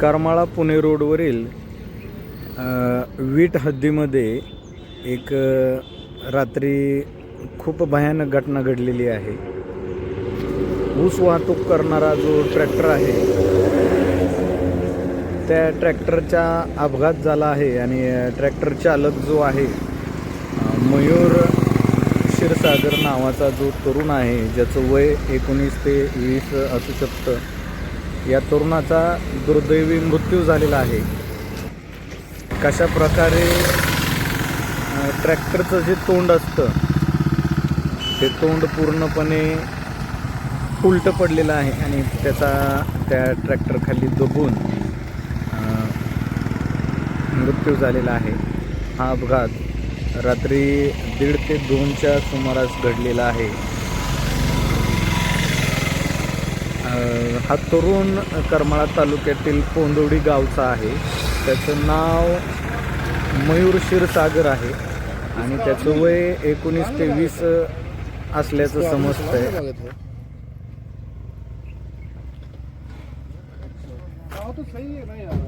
करमाळा पुणे रोडवरील वीट हद्दीमध्ये एक रात्री खूप भयानक घटना घडलेली आहे. ऊस वाहतूक करणारा जो ट्रॅक्टर आहे त्या ट्रॅक्टरचा अपघात झाला आहे आणि ट्रॅक्टर चालक जो आहे मयूर क्षीरसागर नावाचा जो तरुण आहे ज्याचं वय एकोणीस ते वीस असू शकतं. या तरुणाचा दुर्दैवी मृत्यू झालेला आहे. कशा प्रकारे ट्रॅक्टरचं जे तोंड असतं ते तोंड पूर्णपणे उलटं पडलेलं आहे आणि त्याचा त्या ट्रॅक्टरखाली दबून मृत्यू झालेला आहे. हा अपघात रात्री दीड ते दोनच्या सुमारास घडलेला आहे. हा तरुण करमाळा तालुक्यातील पोंदवडी गावचा आहे. त्याचं नाव मयूर क्षीरसागर आहे. आणि त्याचं वय एकोणीस ते वीस असल्याचं समजतंय. आहे तो सही है ना यार.